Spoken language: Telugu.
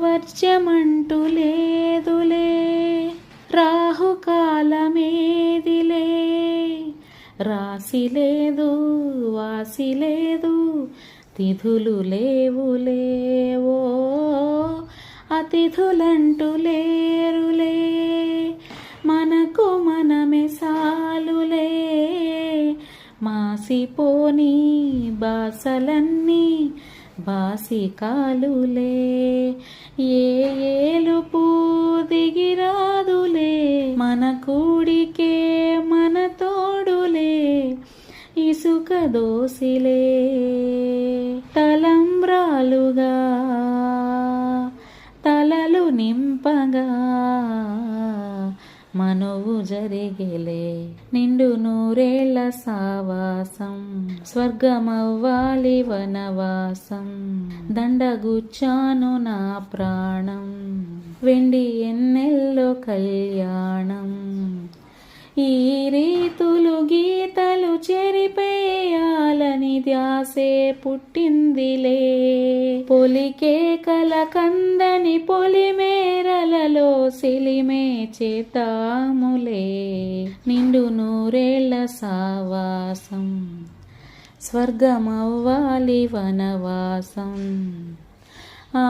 వర్జమంటూ లేదులే. రాహుకాలమేదిలే. రాసి లేదు వాసి లేదు తిథులు లేవులే. ఓ అతిథులంటూ లేరులే. మనకు మనమే సాలులే. మాసిపోని బాసలన్నీ బాసికాలులే ఏ ఏలుపు దిగిరాదులే మన కూడికే మన తోడులే ఇసుక దోసిలే తలంబ్రాలుగా తలలు నింపగా మనువు జరిగేలే నిండు నూరేళ్ళ సావాసం. స్వర్గమవ్వాలి వనవాసం. దండగుచ్చాను నా ప్రాణం. వెండి ఎన్నెల్లో కళ్యాణం. ఈ రీతులు గీతలు చెరిపేయాలని ధ్యాసే పుట్టిందిలే. పొలికే కల కందని పొలిమేరలలో సిలిమే చేతాములే. నిండు నూరేళ్ళ సావాసం. స్వర్గమవ్వాలి వనవాసం. ఆ